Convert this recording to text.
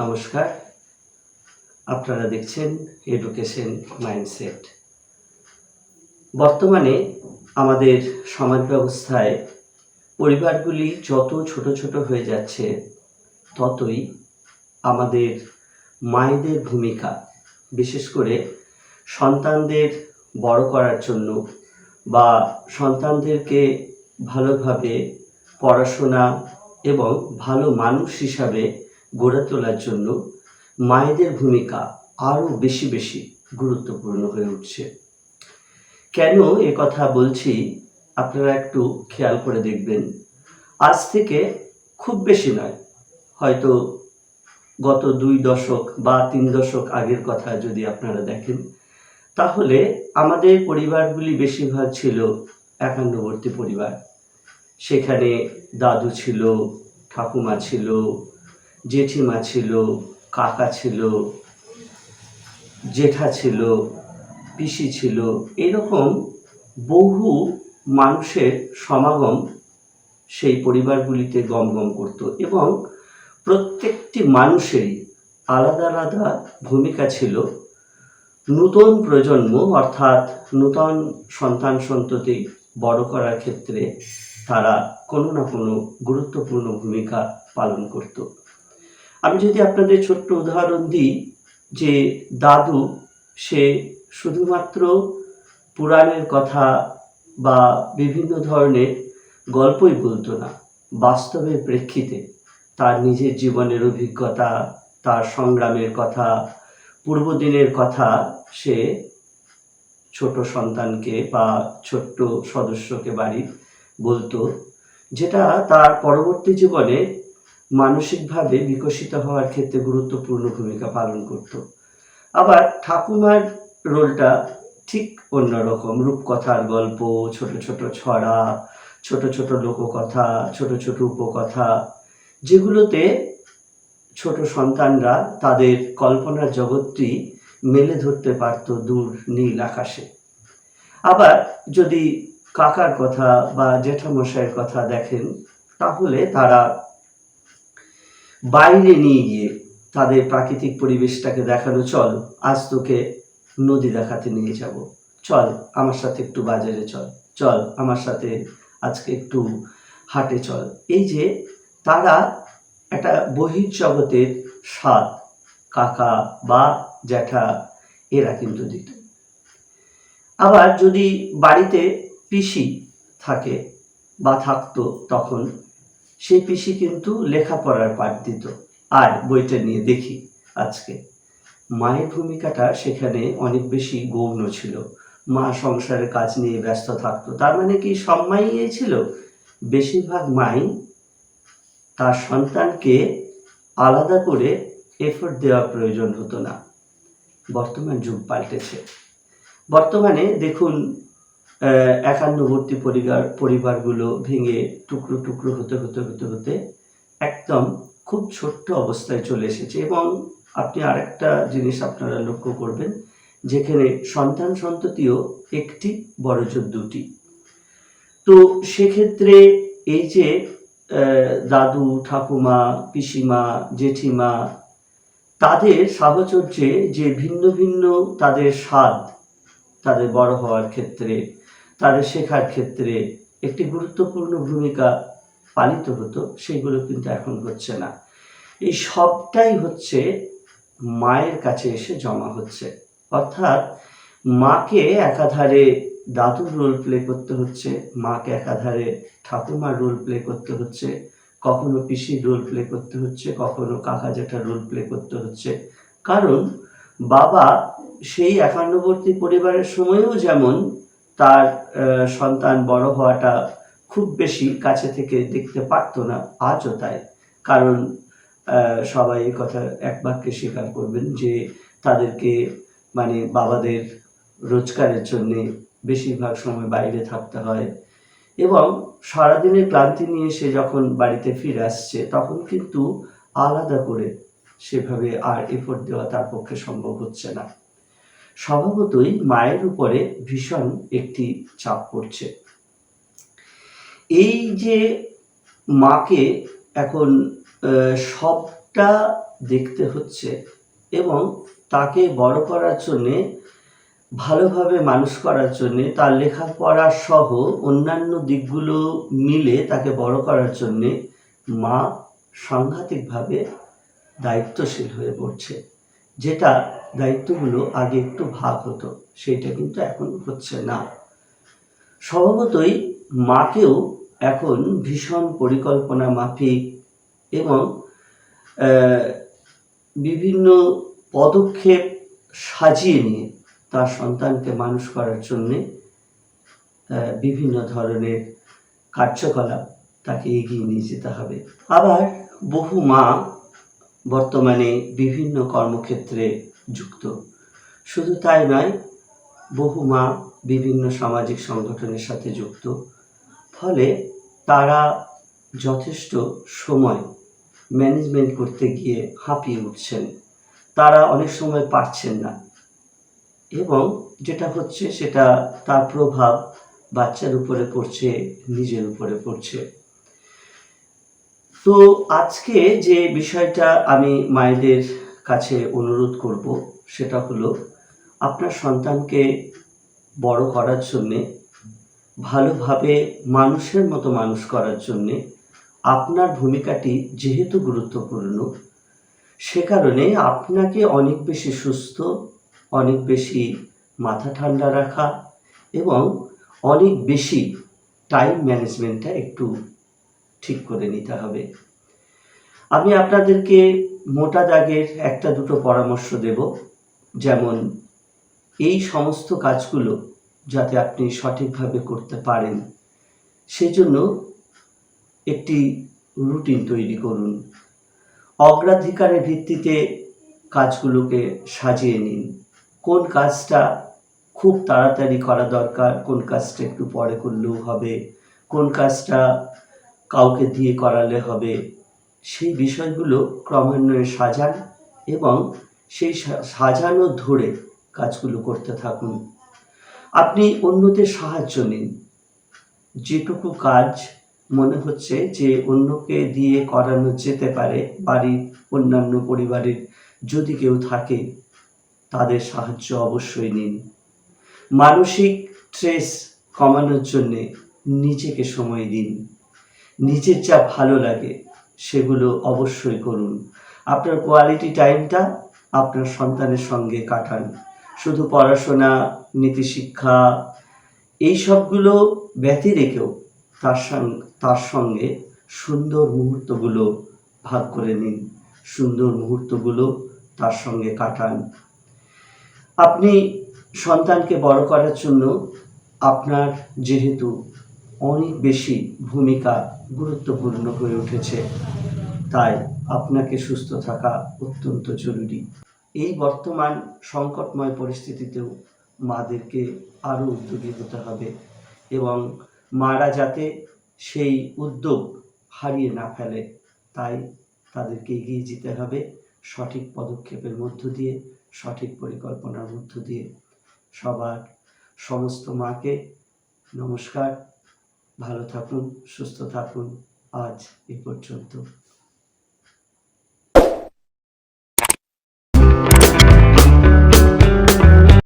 নমস্কার। আপনারা দেখছেন এডুকেশন মাইন্ডসেট বর্তমানে আমাদের সমাজ ব্যবস্থায় পরিবারগুলি যত ছোট ছোট হয়ে যাচ্ছে, ততই আমাদের মায়েদের ভূমিকা, বিশেষ করে সন্তানদের বড় করার জন্য বা সন্তানদেরকে ভালোভাবে পড়াশোনা এবং ভালো মানুষ হিসাবে গড়ে তোলার জন্য মায়েদের ভূমিকা আরও বেশি বেশি গুরুত্বপূর্ণ হয়ে উঠছে। কেন এ কথা বলছি আপনারা একটু খেয়াল করে দেখবেন। আজ থেকে খুব বেশি নয়, হয়তো গত দুই দশক বা তিন দশক আগের কথা যদি আপনারা দেখেন, তাহলে আমাদের পরিবারগুলি বেশিরভাগ ছিল একান্নবর্তী পরিবার। সেখানে দাদু ছিল, ঠাকুমা ছিল জেঠিমা ছিল, কাকা ছিল, জেঠা ছিল, পিসি ছিল, এরকম বহু মানুষের সমাগম সেই পরিবারগুলিতে গমগম করত এবং প্রত্যেকটি মানুষেরই আলাদা আলাদা ভূমিকা ছিল। নূতন প্রজন্ম অর্থাৎ নূতন সন্তান সন্ততি বড় করার ক্ষেত্রে তারা কোনো না কোনো গুরুত্বপূর্ণ ভূমিকা পালন করত। আমি যদি আপনাদের ছোট্ট উদাহরণ দিই, যে দাদু, সে শুধুমাত্র পুরাণের কথা বা বিভিন্ন ধরনের গল্পই বলতো না। বাস্তবের প্রেক্ষিতে তার নিজের জীবনের অভিজ্ঞতা, তার সংগ্রামের কথা, পূর্বদিনের কথা সে ছোট সন্তানকে বা ছোট্ট সদস্যকে বাড়ি বলতো, যেটা তার পরবর্তী জীবনে মানসিকভাবে বিকশিত হওয়ার ক্ষেত্রে গুরুত্বপূর্ণ ভূমিকা পালন করত। আবার ঠাকুমার রোলটা ঠিক অন্যরকম। রূপকথার গল্প, ছোট ছোট ছড়া, ছোট ছোট লোককথা, ছোট ছোট উপকথা, যেগুলোতে ছোট সন্তানরা তাদের কল্পনার জগৎটি মেলে ধরতে পারত দূর নীল আকাশে। আবার যদি কাকার কথা বা জেঠামশাইয়ের কথা দেখেন, তাহলে তারা বাইরে নিয়ে গিয়ে তাদের প্রাকৃতিক পরিবেশটাকে দেখানো চল, আজ তোকে নদী দেখাতে নিয়ে যাব। চল, আমার সাথে একটু বাজারে চল। চল, আমার সাথে আজকে একটু হাটে চল। এই যে তারা একটা বহির্জগতের স্বাদ কাকা বা জ্যাঠা, এরা কিন্তু দিত আবার যদি বাড়িতে পিসি থাকে বা থাকতো তখন সেই পিসি কিন্তু লেখাপড়ার পাঠ দিত। আর বইটা নিয়ে দেখি আজকে। মায়ের ভূমিকাটা সেখানে অনেক বেশি গৌণ ছিল। মা সংসারের কাজ নিয়ে ব্যস্ত থাকতো। তার মানে কি সব মাই ছিল? বেশিরভাগ মাই তার সন্তানকে আলাদা করে এফোর্ট দেওয়া প্রয়োজন হতো না। বর্তমান যুগ পাল্টেছে। বর্তমানে দেখুন একান্নবর্তী পরিবার, পরিবারগুলো ভেঙে টুকরো টুকরো হতে হতে হতে হতে একদম খুব ছোট্ট অবস্থায় চলে এসেছে। এবং আপনি আরেকটা জিনিস আপনারা লক্ষ্য করবেন, যেখানে সন্তান সন্ততিও একটি, বড়জোর দুটি। তো সেক্ষেত্রে এই যে দাদু, ঠাকুমা, পিসিমা, জেঠিমা, তাদের সাহচর্যে যে ভিন্ন ভিন্ন তাদের স্বাদ তাদের বড় হওয়ার ক্ষেত্রে তাদের শেখার ক্ষেত্রে একটি গুরুত্বপূর্ণ ভূমিকা পালিত হতো, সেগুলো কিন্তু এখন হচ্ছে না। এই সবটাই হচ্ছে মায়ের কাছে এসে জমা হচ্ছে। অর্থাৎ মাকে একাধারে দাদুর রোল প্লে করতে হচ্ছে, মাকে একাধারে ঠাকুমার রোল প্লে করতে হচ্ছে, কখনো পিসির রোল প্লে করতে হচ্ছে, কখনো কাকা জেঠার রোল প্লে করতে হচ্ছে। কারণ বাবা সেই একান্নবর্তী পরিবারের সময়েও যেমন তার সন্তান বড় হওয়াটা খুব বেশি কাছে থেকে দেখতে পারতো না, আজও তাই। কারণ সবাই এই কথা এক বাক্যে স্বীকার করবেন যে তাদেরকে মানে বাবাদের রোজগারের জন্য বেশিরভাগ সময় বাইরে থাকতে হয় এবং সারাদিনের ক্লান্তি নিয়ে সে যখন বাড়িতে ফিরে আসছে, তখন কিন্তু আলাদা করে সেভাবে আর এফোর্ট দেওয়া তার পক্ষে সম্ভব হচ্ছে না। স্বভাবতই মায়ের উপরে ভীষণ একটি চাপ পড়ছে। এই যে মাকে এখন সবটা দেখতে হচ্ছে এবং তাকে বড় করার জন্যে, ভালোভাবে মানুষ করার জন্যে, তার লেখাপড়া সহ অন্যান্য দিকগুলো মিলে তাকে বড় করার জন্যে মা সাংঘাতিকভাবে দায়িত্বশীল হয়ে পড়ছে। যেটা দায়িত্বগুলো আগে একটু ভাগ হতো, সেটা কিন্তু এখন হচ্ছে না। স্বভাবতই মাকেও এখন ভীষণ পরিকল্পনা মাফিক এবং বিভিন্ন পদক্ষেপ সাজিয়ে নিয়ে তার সন্তানকে মানুষ করার জন্যে বিভিন্ন ধরনের কার্যকলাপ তাকে এগিয়ে নিয়ে যেতে হবে। আবার বহু মা বর্তমানে বিভিন্ন কর্মক্ষেত্রে যুক্ত। শুধু তাই নয়, বহু মা বিভিন্ন সামাজিক সংগঠনের সাথে যুক্ত। ফলে তারা যথেষ্ট সময় ম্যানেজমেন্ট করতে গিয়ে হাঁপিয়ে উঠছেন। তারা অনেক সময় পারছেন না। এবং যেটা হচ্ছে, সেটা তার প্রভাব বাচ্চার উপরে পড়ছে, নিজের উপরে পড়ছে। তো আজকে যে বিষয়টা আমি মায়েদের কাছে অনুরোধ করব, সেটা হলো আপনার সন্তানকে বড় করার জন্যে, ভালোভাবে মানুষের মতো মানুষ করার জন্যে আপনার ভূমিকাটি যেহেতু গুরুত্বপূর্ণ, সে কারণে আপনাকে অনেক বেশি সুস্থ, অনেক বেশি মাথা ঠান্ডা রাখা এবং অনেক বেশি টাইম ম্যানেজমেন্টটা একটু ঠিক করে নিতে হবে। আমি আপনাদেরকে মোটা দাগের একটা দুটো পরামর্শ দেব, যেমন এই সমস্ত কাজগুলো যাতে আপনি সঠিকভাবে করতে পারেন, সেজন্য একটি রুটিন তৈরি করুন। অগ্রাধিকারের ভিত্তিতে কাজগুলোকে সাজিয়ে নিন। কোন কাজটা খুব তাড়াতাড়ি করা দরকার, কোন কাজটা একটু পরে করলেও হবে, কোন কাজটা কাউকে দিয়ে করালে হবে। সেই বিষয়গুলো ক্রমান্বয়ে সাজান এবং সেই সাজানো ধরে কাজগুলো করতে থাকুন। আপনি অন্যদের সাহায্য নিন। যেটুকু কাজ মনে হচ্ছে যে অন্যকে দিয়ে করানো যেতে পারে, বাড়ির অন্যান্য পরিবারের যদি কেউ থাকে, তাদের সাহায্য অবশ্যই নিন। মানসিক স্ট্রেস কমানোর জন্যে নিজেকে সময় দিন। নিজের যা ভালো লাগে, সেগুলো অবশ্যই করুন। আপনার কোয়ালিটি টাইমটা আপনার সন্তানের সঙ্গে কাটান। শুধু পড়াশোনা, নীতিশিক্ষা, এই সবগুলো ব্যতি রেখেও তার সঙ্গে তার সঙ্গে সুন্দর মুহূর্তগুলো ভাগ করে নিন। সুন্দর মুহূর্তগুলো তার সঙ্গে কাটান। আপনি সন্তানকে বড় করার জন্য আপনার যেহেতু অনেক বেশি ভূমিকা গুরুত্বপূর্ণ হয়ে উঠেছে। তাই আপনাকে সুস্থ থাকা অত্যন্ত জরুরি। এই বর্তমান সংকটময় পরিস্থিতিতেও মাদেরকে আরও উদ্যোগী হতে হবে এবং মারা যাতে সেই উদ্যোগ হারিয়ে না ফেলে, তাই তাদেরকে এগিয়ে যেতে হবে সঠিক পদক্ষেপের মধ্য দিয়ে, সঠিক পরিকল্পনার মধ্য দিয়ে। সবার সমস্ত মাকে নমস্কার। ভালো থাকুন সুস্থ থাকুন। আজ এ পর্যন্ত।